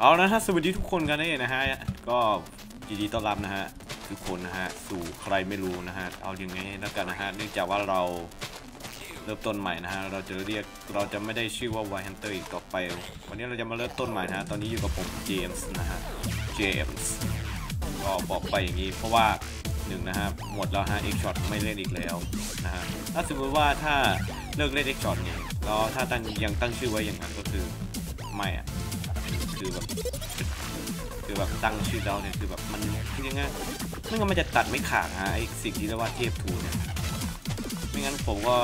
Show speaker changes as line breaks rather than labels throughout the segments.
เอานะฮะสวัสดีทุกคนกันเลยนะฮะ ก็ยินดีต้อนรับนะฮะทุกคนนะฮะสู่ใครไม่รู้นะฮะเอาอย่างไงแล้วกันนะฮะเนื่องจากว่าเราเริ่มต้นใหม่นะฮะเราจะเรียกเราจะไม่ได้ชื่อว่า Wild Hunter อีกต่อไป วันนี้เราจะมาเริ่มต้นใหม่นะฮะตอนนี้อยู่กับผมเจมส์นะฮะเจมส์ก็บอกไปอย่างนี้เพราะว่าหนึ่งนะฮะหมดแล้วฮะ X shot ไม่เล่นอีกแล้วนะฮะถ้าสมมติว่าถ้าเลิกเล่น X shot เนี่ยแล้วถ้าตั้งยังตั้งชื่อไว้อย่างนั้นก็คือไม่อะ คือแบบคือแบบตั้งชื่อเราเนี่ยคือแบบมันคือยังไงไม่งั้นมันจะตัดไม่ขาดฮะไอสิ่งที่เรียกว่าเทพทูเนี่ยไม่งั้นผมก็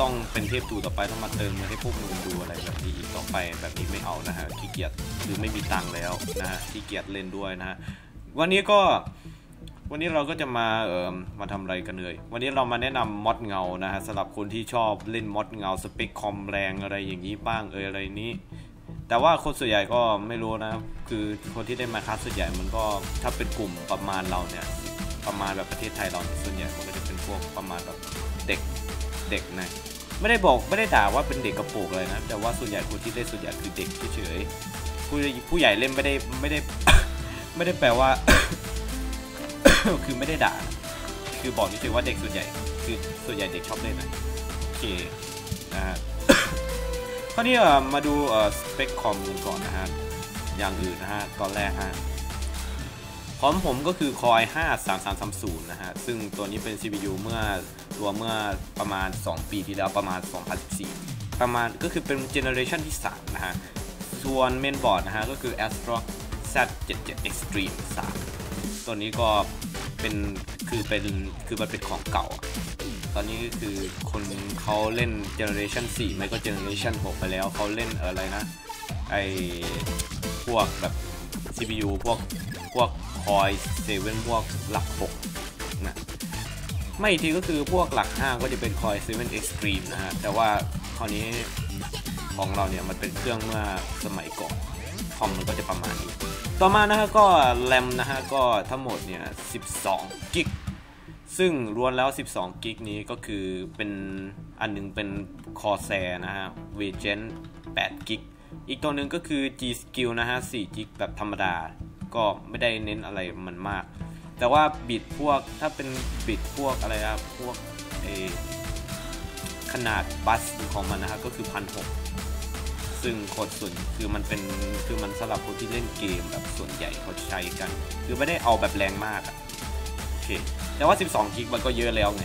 ต้องเป็นเทพทูต่อไปต้องมาเติมเงินให้พวกมึงดูอะไรแบบนี้อีกต่อไปแบบนี้ไม่เอานะฮะขี้เกียจคือไม่มีตังค์แล้วนะฮะขี้เกียจเล่นด้วยนะฮะวันนี้ก็วันนี้เราก็จะมาเอ่อมาทำอะไรกันเลย วันนี้เรามาแนะนำมอดเงานะฮะสำหรับคนที่ชอบเล่นมอดเงาสเปคคอมแรงอะไรอย่างนี้บ้างเอออะไรนี้ แต่ว่าคนส่วนใหญ่ก็ไม่รู้นะ คือคนที่ได้มาคัสส่วนใหญ่มันก็ถ้าเป็นกลุ่มประมาณเราเนี่ย ประมาณแบบประเทศไทยเราส่วนใหญ่มันก็จะเป็นพวกประมาณแบบเด็กเด็กนะไม่ได้บอกไม่ได้ด่าว่าเป็นเด็กกระโปงเลยนะ แต่ว่าส่วนใหญ่คนที่เล่นส่วนใหญ่คือเด็กเฉยๆผู้ผู้ใหญ่เล่นไม่ได้ไม่ได้ไม่ได้แปลว่า คือไม่ได้ด่า คือบอกเฉยๆว่าเด็กส่วนใหญ่ คือส่วนใหญ่เด็กชอบเล่นนะโอเคนะฮะ คราวนี้มาดูสเปคคอมกันก่อนนะฮะ อย่างอื่นนะฮะ ตอนแรกฮะพร้อมผมก็คือ Core i5 3330 นะฮะ ซึ่งตัวนี้เป็น CPU เมื่อตัวเมื่อประมาณ 2 ปีที่แล้วประมาณ 2014 ประมาณก็คือเป็นเจเนอเรชันที่ 3 นะฮะ ส่วนเมนบอร์ดนะฮะ ก็คือ Astro Z77 Extreme 3 ตัวนี้ก็เป็น คือเป็นคือมันเป็นของเก่า ตอนนี้ก็คือคนเขาเล่น Generation 4ไม่ก็ Generation 6 ไปแล้ว เขาเล่นอะไรนะ ไอพวกแบบ CPU พวกพวก Core 7พวกหลัก6นะไม่อีกทีก็คือพวกหลัก 5 ก็จะเป็น Core 7 Extreme นะฮะ แต่ว่าคราวนี้ของเราเนี่ยมันเป็นเครื่องเมื่อสมัยก่อนคอมมันก็จะประมาณนี้ ต่อมานะฮะก็แรมนะฮะก็ทั้งหมดเนี่ย 12 กิก ซึ่งรวมแล้ว 12 กิกนี้ก็คือเป็นอันหนึงเป็น Corsair นะฮะ v e g e n 8 กิก อีกตัวหนึ่งก็คือ G Skill นะฮะ 4 กิกแบบธรรมดา ก็ไม่ได้เน้นอะไรมันมาก แต่ว่าบิตพวกถ้าเป็นบิตพวกอะไรอะพวกขนาดบัสของมันนะฮะก็คือพันห ซึ่งคนส่วนคือมันเป็นคือมันสำหรับคนที่เล่นเกมแบบส่วนใหญ่เขาใช้กัน คือไม่ได้เอาแบบแรงมากอะโอเคแต่ว่า 12กิกมันก็เยอะแล้วไง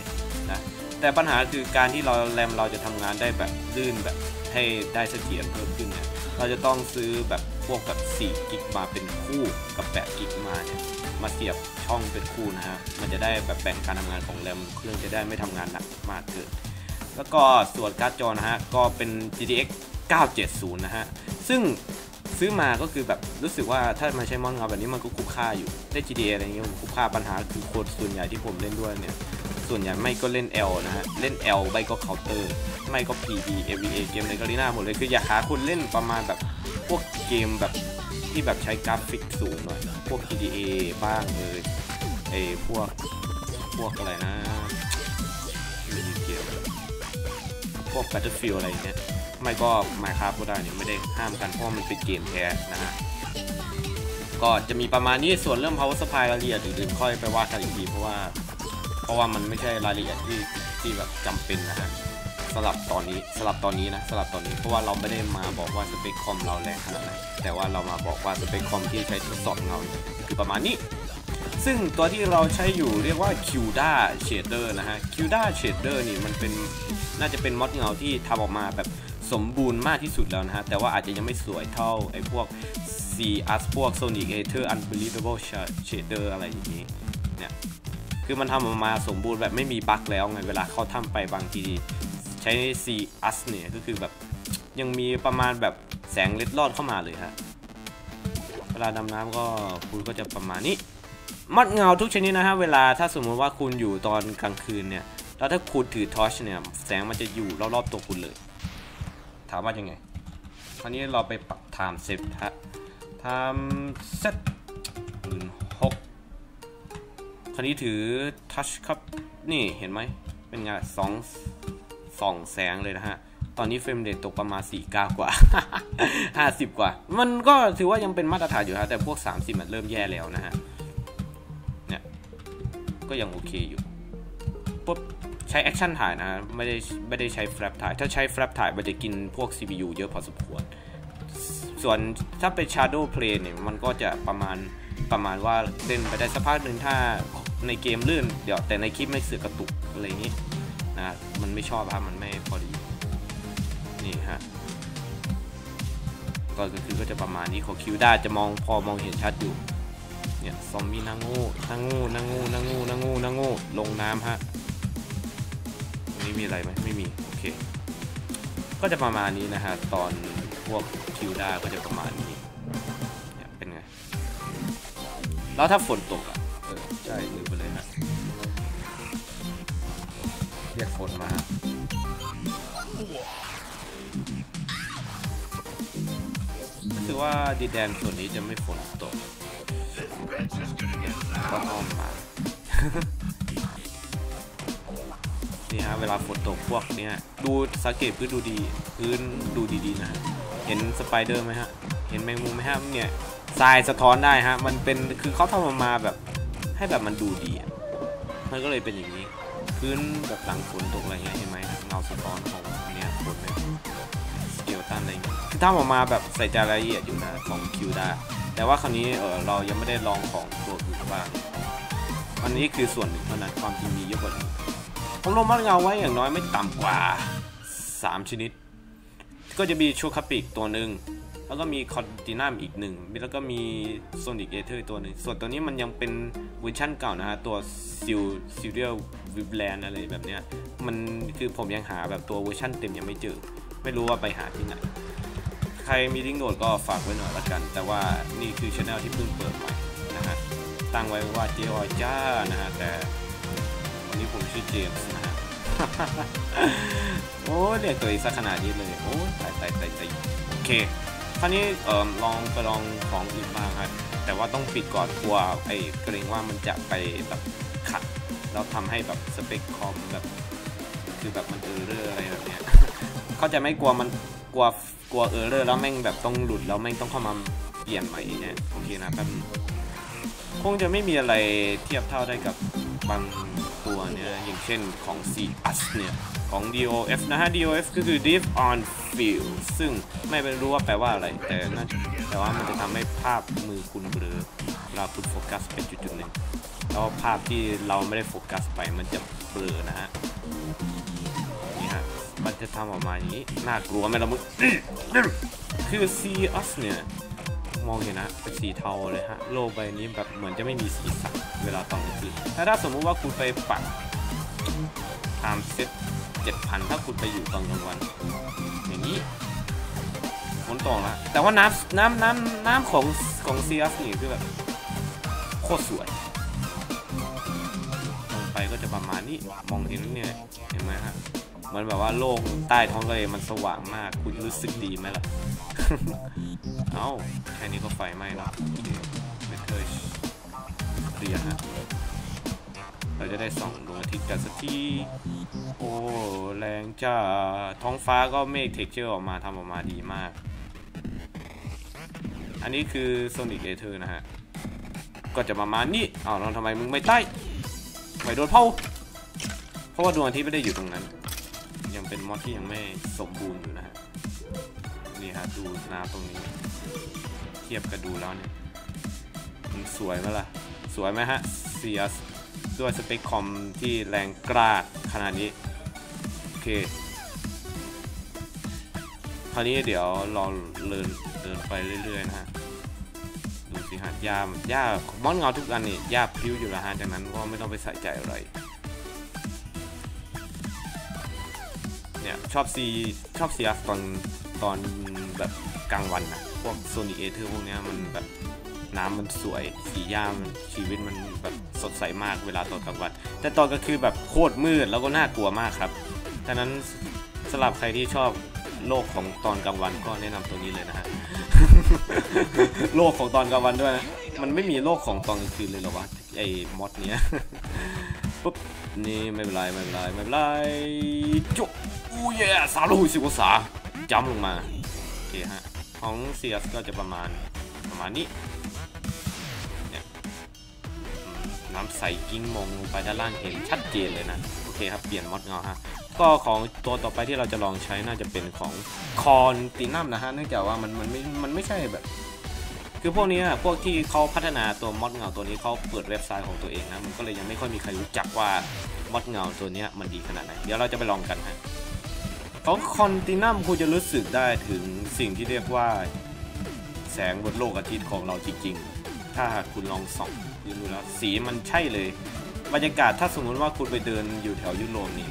นะแต่ปัญหาคือการที่เราแรมเราจะทำงานได้แบบลื่นแบบให้ได้เสถียรเพิ่มขึ้นเนี่ยเราจะต้องซื้อแบบพวกแบบ4กิกมาเป็นคู่กับ8กิกมาเนี่ยมาเสียบช่องเป็นคู่นะฮะมันจะได้แบบแบ่งการทำงานของแรมเครื่องจะได้ไม่ทำงานหนักมากเกินแล้วก็ส่วนการ์ดจอนะฮะก็เป็น GTX 970 นะฮะ ซึ่งซื้อมาก็คือแบบรู้สึกว่าถ้ามันใช้มอนเงาแบบนี้มันก็คุ้มค่าอยู่ ได้ GTA อะไรเงี้ยคุ้มค่าปัญหาคือโคนส่วนใหญ่ที่ผมเล่นด้วยเนี่ย ส่วนใหญ่ไม่ก็เล่น L นะฮะ เล่น L ไม่ก็ Counter ไม่ก็ PB AVA เกมในกาลีนาหมดเลย คืออยากหาคนเล่นประมาณแบบพวกเกมแบบที่แบบใช้กราฟิกสูงหน่อย พวก GTA บ้างเลยไอ้พวกพวกอะไรนะมินิเกมพวก Battlefield อะไรเงี้ย ไม่ก็ Minecraft ก็ได้เนี่ยไม่ได้ห้ามกันเพราะมันเป็นเกมแท้นะฮะก็จะมีประมาณนี้ส่วนเรื่อง power supply รายละเอียดอื่นๆค่อยไปว่ากันอีกทีเพราะว่า เพราะว่ามันไม่ใช่รายละเอียดที่ที่แบบจำเป็นนะฮะสลับตอนนี้สลับตอนนี้นะสลับตอนนี้เพราะว่าเราไม่ได้มาบอกว่าสเปคคอมเราแรงขนาดไหนแต่ว่าเรามาบอกว่าสเปคคอมที่ใช้ทดสอบเงาคือประมาณนี้ ซึ่งตัวที่เราใช้อยู่เรียกว่า QDA Shader นะฮะ QDA Shader นี่มันเป็นน่าจะเป็นมอดเงาที่ทำออกมาแบบสมบูรณ์มากที่สุดแล้วนะฮะ แต่ว่าอาจจะยังไม่สวยเท่าไอ้พวก C us พวก Sonic Ether Unbelievable Shader อะไรอย่างนี้เนี่ยคือมันทำออกมาสมบูรณ์แบบไม่มีบั๊กแล้วไงเวลาเขาทำไปบางทีใช้ C us เนี่ยก็คือแบบยังมีประมาณแบบแสงเล็ดลอดเข้ามาเลยฮะ เวลาดำน้ำก็คุณก็จะประมาณนี้ มัดเงาทุกชนิดนะฮะเวลาถ้าสมมติว่าคุณอยู่ตอนกลางคืนเนี่ยแล้วถ้าคุณถือทอชเนี่ยแสงมันจะอยู่รอบๆตัวคุณเลย ถามว่ายังไงคราวนี้เราไปปรับไทม์เซตฮะไทม์เซตหมื่นหกคราวนี้ถือทัชครับนี่เห็นไหมเป็นไงสองสองแสงเลยนะฮะตอนนี้เฟรมเรทตกประมาณ49 กว่า 50 กว่า มันก็ถือว่ายังเป็นมาตรฐานอยู่ฮะแต่พวก 30 มันเริ่มแย่แล้วนะฮะ ก็ยังโอเคอยู่ปุ๊บใช้แอคชั่นถ่ายนะไม่ได้ไม่ได้ใช้แฟลปถ่าย ถ้าใช้แฟลปถ่ายมันจะกินพวก CPU เยอะพอสมควร ส่วนถ้าเป็น Shadow Play เนี่ยมันก็จะประมาณประมาณว่าเล่นไปได้สักพักหนึ่งถ้าในเกมลื่นเดี๋ยวแต่ในคลิปไม่เสือกระตุกอะไรอย่างนี้นะมันไม่ชอบครับมันไม่พอดีนี่ฮะก็คือก็จะประมาณนี้ของคิวด้าจะมองพอมองเห็นชัดอยู่ เนี่ยซอมบี้นางงูนางงูนางงูนางงูนางงูนางงูลงน้ำฮะตรงนี้มีอะไรไหมไม่มี โอเค ก็จะประมาณนี้นะฮะ ตอนพวกคิวด้าก็จะประมาณนี้เนี่ยเป็นไง แล้วถ้าฝนตกอะ เออ ใช่ลืมไปเลยฮะ เรียกฝนมาคือว่าดินแดนส่วนนี้จะไม่ฝนตก ก็อ้อมมา นี่ฮะเวลาฝนตกพวกเนี้ยดูสังเกตพื้นดูดี พื้นดูดีๆนะฮะเห็นสไปเดอร์ไหมฮะ เห็นแมงมุมไหมฮะเนี่ยทรายสะท้อนได้ฮะ มันเป็นคือเขาทำออกมาแบบให้แบบมันดูดีอะมันก็เลยเป็นอย่างนี้ พื้นแบบหลังฝนตกอะไรเงี้ยเห็นไหมเงาสะท้อนของเนี่ยฝนเนี่ยสเกลตันอะไรเงี้ยคือทำออกมาแบบใส่ใจรายละเอียดอยู่นะของคิวด้า แต่ว่าคราวนี้เออเรายังไม่ได้ลองของตัวอื่นบ้างอันนี้คือส่วนหนึ่งเท่านั้นความจริงมีเยอะกว่านี้ผมลงมาเงาไว้อย่างน้อยไม่ต่ำกว่า 3 ชนิด ก็จะมีชูคาปิกตัวหนึ่งแล้วก็มีคอนตินัมอีกหนึ่งแล้วก็มีโซนิกเอเทอร์ตัวหนึ่งส่วนตัวนี้มันยังเป็นเวอร์ชั่นเก่านะฮะ ตัวซิลซิลเดียลวิบแลนอะไรแบบเนี้ยมันคือผมยังหาแบบตัวเวอร์ชั่นเต็มยังไม่เจอ ไม่รู้ว่าไปหาที่ไหน ใครมีลิงก์โหลดก็ฝากไว้หน่อยละกัน แต่ว่านี่คือช anel ที่เพิ่งเปิดใหม่นะฮะ ตั้งไว้ว่าเจออยจ้านะฮะ แต่วันนี้ผมชื่อเจมส์นะฮะ โอ้เรียกตัวเองซะขนาดนี้เลย โอ้ตายตายตายตายโอเค คราวนี้เอ่อลองไปลองของอื่นบ้างครับแต่ว่าต้องปิดก่อนกลัวไอ้เกรงว่ามันจะไปแบบขัดแล้วทำให้แบบสเปคคอมแบบ คือแบบมันเออเรออะไรแบบเนี้ยเขาใจะไม่กลัวมัน กลัวกลัวเออร์เลอร์แล้วแม่งแบบต้องหลุดแล้วแม่งต้องเข้ามาเปลี่ยนใหม่เนี่ยโอเคนะแป๊บนึงคงจะไม่มีอะไรเทียบเท่าได้กับบางตัวเนี่ยอย่างเช่นของ C us เนี่ยของ DOF นะฮะ DOF ก็คือ Deep on Field ซึ่งไม่รู้ว่าแปลว่าอะไร แต่น่าแต่ว่ามันจะทำให้ภาพมือคุณเบลอเวลาคุณโฟกัสเป็นจุดๆหนึ่งแล้วภาพที่เราไม่ได้โฟกัสไปมันจะเบลอนะฮะ มันจะทำออกมาอย่างนี้ น่ากลัวไหมละมึงคือ C us เนี่ย มองเห็นนะเป็นสีเทาเลยฮะ โลกใบนี้แบบเหมือนจะไม่มีสีสันเวลาตอนกลางคืนถ้าถ้าสมมุติว่าคุณไปปักไทม์เซ็ตเจ็ดพันถ้าคุณไปอยู่ตอนกลางวัน อย่างนี้ฝนตกแล้วแต่ว่าน้ำน้ำน้ำน้ำของของ C us นี่คือแบบโคตรสวยลงไปก็จะประมาณนี้ มองเห็นเนี่ย เห็นไหมฮะ เหมือนแบบว่าโลกใต้ท้องทะเลมันสว่างมาก คุณรู้สึกดีไหมล่ะ เอ้า แค่นี้ก็ไฟไหม้แล้วโอเคไม่เคยเคลียร์ฮะเราจะได้ส่องดวงอาทิตย์กันสักทีโอ้ แรงจ้า ท้องฟ้าก็เมฆเท็กเจอร์ออกมาทำออกมาดีมาก อันนี้คือ Sonic a t h e r นะฮะ ก็จะประมาณนี้อ้าวแล้วทำไมมึงไม่ใต้ไม่โดนเผาเพราะว่าดวงอาทิตย์ไม่ได้อยู่ตรงนั้น ยังเป็นมอดที่ยังไม่สมบูรณ์อยู่นะฮะนี่ฮะดูน้ำตรงนี้ เทียบกับดูแล้วเนี่ยมันสวยไหมล่ะ สวยไหมฮะเซียสด้วยสเปคคอมที่แรงกล้าขนาดนี้ โอเค คราวนี้เดี๋ยวเราเดินเดินไปเรื่อยๆนะฮะดูสิฮะหญ้าหญ้ามอนเงาทุกอันนี่หญ้าพิ้วอยู่แล้วฮะจากนั้นก็ไม่ต้องไปใส่ใจอะไร เนี่ยชอบซีชอบซีอัสตอนตอนแบบกลางวันนะพวกโซนิเอเธอร์พวกเนี้ยมันแบบน้ำมันสวย สีหญ้ามันชีวิตมันแบบสดใสมากเวลาตอนกลางวัน แต่ตอนกลางคืนแบบโคตรมืดแล้วก็น่ากลัวมากครับดังนั้นสำหรับใครที่ชอบโลกของตอนกลางวันก็แนะนำตัวนี้เลยนะฮะ โลกของตอนกลางวันด้วยนะ มันไม่มีโลกของตอนกลางคืนเลยหรอวะไอ้มอดเนี้ยปุ๊บนี่ไม่เป็นไรไม่เป็นไรไม่เป็นไรจุ๊บ เย่สามร้อยหกสิบองศาจำลงมาโอเคฮะของเซียสก็จะประมาณประมาณนี้เนี่ยน้ำใสกิ้งมองลงไปด้านล่างเห็นชัดเจนเลยนะโอเคครับเปลี่ยนมอดเงาฮะก็ของตัวต่อไปที่เราจะลองใช้น่าจะเป็นของคอนตินัมนะฮะเนื่องจากว่ามันมันไม่มันไม่ใช่แบบคือพวกนี้พวกที่เขาพัฒนาตัวมอดเงาตัวนี้เขาเปิดเว็บไซต์ของตัวเองนะมันก็เลยยังไม่ค่อยมีใครรู้จักว่ามอดเงาตัวนี้มันดีขนาดไหนเดี๋ยวเราจะไปลองกันฮะ ของคอนตินัมคุณจะรู้สึกได้ถึงสิ่งที่เรียกว่า แสงบนโลกอาทิตย์ของเราจริงๆ ถ้าหากคุณลองส่องดูแล้วสีมันใช่เลย บรรยากาศถ้าสมมติว่าคุณไปเดินอยู่แถวยุโรปนี่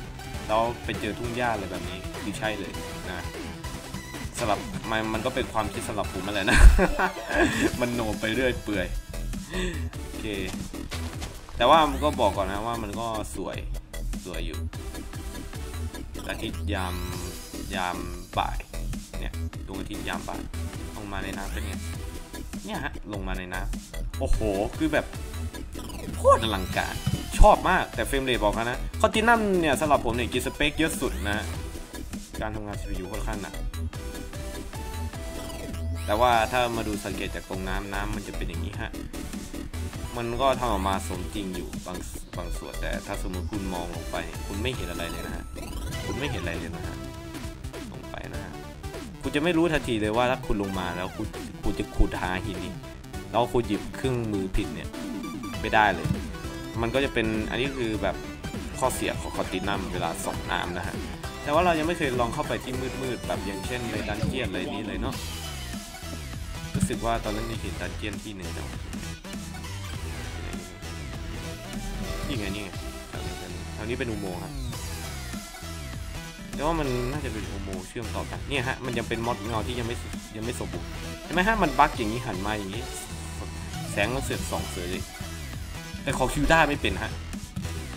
แล้วไปเจอทุ่งหญ้าอะไรแบบนี้คือใช่เลยนะสำหรับมันมันก็เป็นความคิดสำหรับผมนั่นแหละนะ มันโนไปเรื่อยเปื่อยโอเคแต่ว่ามันก็บอกก่อนนะว่ามันก็สวยสวยอยู่ อาทิตย์ยามยามบ่ายเนี่ยดวงอาทิตย์ยามบ่ายลงมาในน้ำเป็นไงเนี่ยฮะลงมาในน้ำโอ้โหคือแบบโคตรอลังการชอบมากแต่เฟรมเรทบอกนะคอนตินัมเนี่ยสำหรับผมเนี่ยกินสเปคเยอะสุดนะการทำงาน CPU ค่อนข้างหนักแต่ว่าถ้ามาดูสังเกตจากตรงน้ำน้ำมันจะเป็นอย่างนี้ฮะมันก็ทำออกมาสมจริงอยู่บางบางส่วนแต่ถ้าสมมติคุณมองลงไป คุณไม่เห็นอะไรเลยนะฮะ คุณไม่เห็นอะไรเลยนะฮะลงไปนะฮะคุณจะไม่รู้ทันทีเลยว่าถ้าคุณลงมาแล้วคุณคุณจะขุดหาหินอีกแล้วคุณหยิบเครื่องมือผิดเนี่ยไม่ได้เลย มันก็จะเป็นอันนี้คือแบบข้อเสียของคอตินัมเวลาส่องน้ำนะฮะแต่ว่าเรายังไม่เคยลองเข้าไปที่มืดๆแบบอย่างเช่นในดันเจียนอะไรนี้เลยเนาะรู้สึกว่าตอนนั้นมีเห็นดันเจียนที่หนึ่งแต่ว่านี่ไงนี่ไงทางนี้เป็นทางนี้เป็นอุโมงค์ครับ แต่ว่ามันน่าจะเป็นอุโมงค์เชื่อมต่อกันเนี่ยฮะมันยังเป็นมอดเงาที่ยังไม่ยังไม่สมบูรณ์เห็นไหมฮะมันบั๊กอย่างนี้หันมาอย่างนี้ แสงมันเสือกสองเสือเลยแต่ขอคิวด้าไม่เป็นฮะ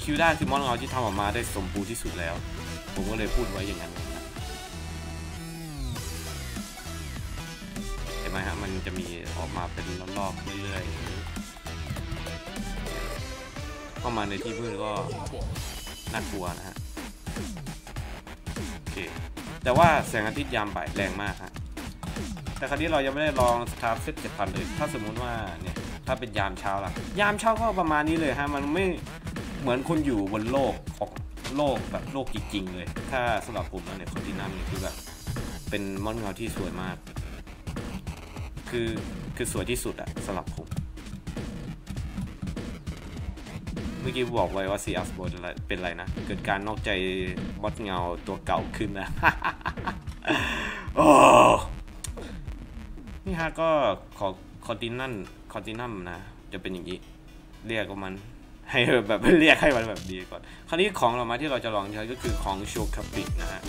คิวด้าคือมอดเงาที่ทำออกมาได้สมบูรณ์ที่สุดแล้ว ผมก็เลยพูดไว้อย่างนั้นเห็นไหมฮะมันจะมีออกมาเป็นรอบๆเรื่อยๆเข้ามาในที่มืดก็น่ากลัวนะฮะ แต่ว่าแสงอาทิตย์ยามบ่ายแรงมากฮะแต่คราวนี้เรายังไม่ได้ลองสตาร์เซตเจ็ดพันเลย ถ้าสมมุติว่าเนี่ยถ้าเป็นยามเช้าล่ะ ยามเช้าก็ประมาณนี้เลยฮะ มันไม่เหมือนคุณอยู่บนโลกของโลกแบบโลกจริงๆเลย ถ้าสำหรับผมแล้วเนี่ยคอนตินัมเนี่ยคือแบบเป็นมอนเงาที่สวยมาก คือคือสวยที่สุดอะสำหรับผม มื่อกี้บอกไว้ว่าซีอัสโบอะไรเป็นอะไรนะ เกิดการนอกใจมอดเงาตัวเก่าขึ้นนะโอ้นี่ฮะก็ขอคอนตินันคอนตินัมนะ จะเป็นอย่างนี้ เรียกมันให้แบบเรียกให้มันแบบดีก่อน คราวนี้ของเรามาที่เราจะลองใช้ก็คือของโชคาปิกนะฮะ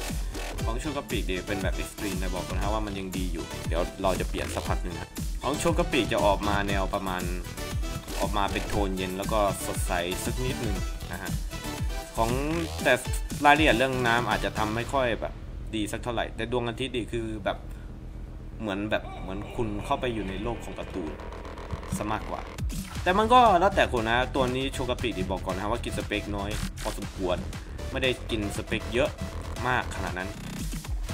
ของโชกาปิเดี๋ยวเป็นแบบเอ็กซ์ตรีมแต่บอกก่อนนะว่ามันยังดีอยู่ เดี๋ยวเราจะเปลี่ยนสักพักหนึ่งครับของโชกาปิจะออกมาแนวประมาณ ออกมาเป็นโทนเย็นแล้วก็สดใสสักนิดหนึ่งนะฮะของแต่รายละเอียดเรื่องน้ำอาจจะทำไม่ค่อยแบบดีสักเท่าไหร่ แต่ดวงอาทิตย์ดีคือแบบเหมือนแบบเหมือนคุณเข้าไปอยู่ในโลกของการ์ตูนซะมากกว่า แต่มันก็แล้วแต่คนนะ ตัวนี้โชกาปิดีบอกก่อนนะว่ากินสเปคน้อยพอสมควร ไม่ได้กินสเปคเยอะมากขนาดนั้น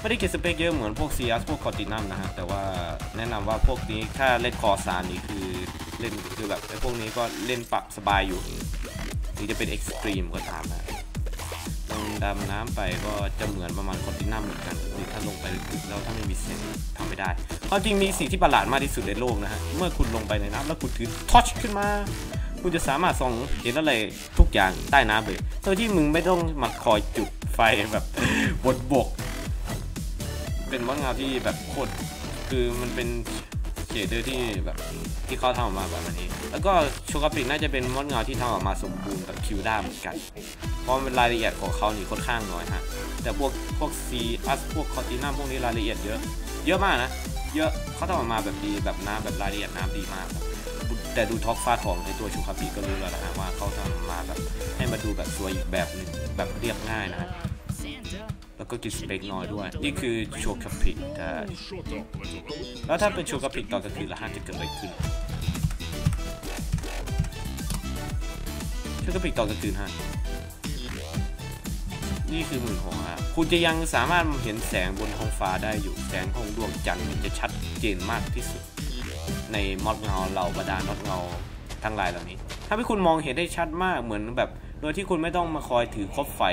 ไม่ได้เกินสเปคเยอะเหมือนพวกซีอัสพวกคอร์ตินัมนะฮะ แต่ว่าแนะนำว่าพวกนี้ถ้าเล่นคอซานนี่คือเล่นคือแบบไอ้พวกนี้ก็เล่นปรับสบายอยู่ถึงจะเป็นเอ็กซ์ตรีมก็ตามนะลงดำน้ำไปก็จะเหมือนประมาณคอร์ตินัมเหมือนกันคือถ้าลงไปลึกแล้วถ้าไม่มีเซนทำไม่ได้ความจริงมีสิ่งที่ประหลาดมากที่สุดในโลกนะฮะ เมื่อคุณลงไปในน้ำแล้วคุณถือทอชขึ้นมา คุณจะสามารถส่องเห็นอะไรทุกอย่างใต้น้ำเลยโดยที่มึงไม่ต้องมาคอยจุดไฟแบบบนบก เป็นมอดเงาที่แบบโคตรคือมันเป็นเฉดเดอร์ที่แบบที่เขาทำออกมาแบบนี้ แล้วก็โชกาปิกน่าจะเป็นมอดเงาที่ทำออกมาสมบูรณ์กับคิวด้าเหมือนกัน เพราะมันรายละเอียดของเขานี่ค่อนข้างน้อยฮะ แต่พวกพวกซีอัสพวกคอตินัมพวกนี้รายละเอียดเยอะ เยอะมากนะ เยอะเขาทำออกมาแบบดีแบบน้ำแบบรายละเอียดน้ำดีมาก แต่ดูท็อกฟ้าของในตัวชูคาปิก็รู้แล้วนะฮะว่าเขาทำมาแบบให้มาดูแบบสวยอีกแบบหนึงแบบเรียบง่ายนะฮะ แล้วก็กินสเปกน้อยด้วย นี่คือโชคาปิกแต่แล้วถ้าเป็นโชคาปิกตอนกลางคืนละฮะจะเกิดอะไรขึ้นโชคาปิกตอนกลางคืนฮะนี่คือหมื่นหกครับคุณจะยังสามารถเห็นแสงบนท้องฟ้าได้อยู่แสงของดวงจันทร์มันจะชัดเจนมากที่สุด ในมอดเงาเหล่าบรรดานอดเงาทั้งหลายเหล่านี้ทำให้คุณมองเห็นได้ชัดมากเหมือนแบบ โดยที่คุณไม่ต้องมาคอยถือคบไฟ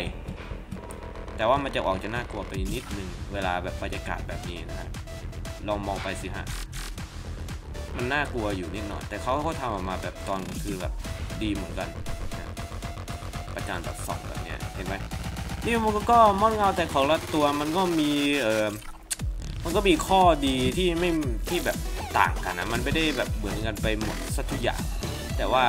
แต่ว่ามันจะออกจะน่ากลัวไปนิดนึงเวลาแบบบรรยากาศแบบนี้นะฮะลองมองไปสิฮะมันน่ากลัวอยู่นิดหน่อย แต่เขาก็ทำออกมาแบบตอนคือแบบดีเหมือนกันนะประจานแบบสองแบบเนี้ยเห็นไหมนี่มันก็มอดเงาแต่ของละตัวมันก็มีเออมันก็มีข้อดีที่ไม่ที่แบบต่างกันนะมันไม่ได้แบบเหมือนกันไปหมดสักทุกอย่างแต่ว่า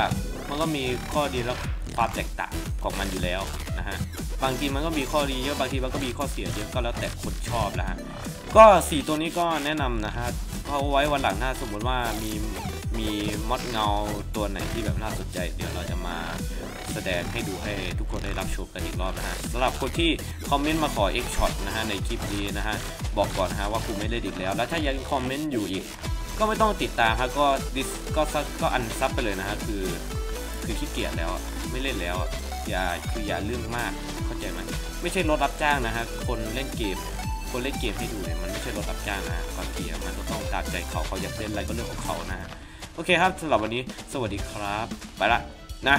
มันก็มีข้อดีและความแตกต่างของมันอยู่แล้ว นะฮะบางทีมันก็มีข้อดีเยอะบางทีมันก็มีข้อเสียเยอะก็แล้วแต่คนชอบแล้วฮะก็สีตัวนี้ก็แนะนำนะฮะเพราไว้วันหลังถ้าสมมติว่ามีมีมอดเงาตัวไหนที่แบบน่าสนใจ เดี๋ยวเราจะมาแสดงให้ดูให้ทุกคนได้รับชมกันอีกรอบนะฮะสำหรับคนที่คอมเมนต์มาขอ X shot นะฮะในคลิปนี้นะฮะบอกก่อนนะฮะว่ากูไม่เล่นอีกแล้ว แล้วถ้ายังคอมเมนต์อยู่อีก ก็ไม่ต้องติดตามฮะก็ดิสก็ซัก็อันซับไปเลยนะฮะคือคือขี้เกียจแล้วไม่เล่นแล้ว อย่าคืออย่าเรื่องมากเข้าใจไหมไม่ใช่รถรับจ้างนะฮะคนเล่นเกม คนเล่นเกมให้ดูเนี่ยมันไม่ใช่รถรับจ้างนะบางทีอะมันก็ต้องตามใจเขาเขาอยากเล่นอะไรก็เรื่องของเขานะโอเคครับสำหรับวันนี้สวัสดีครับ ไปละนะ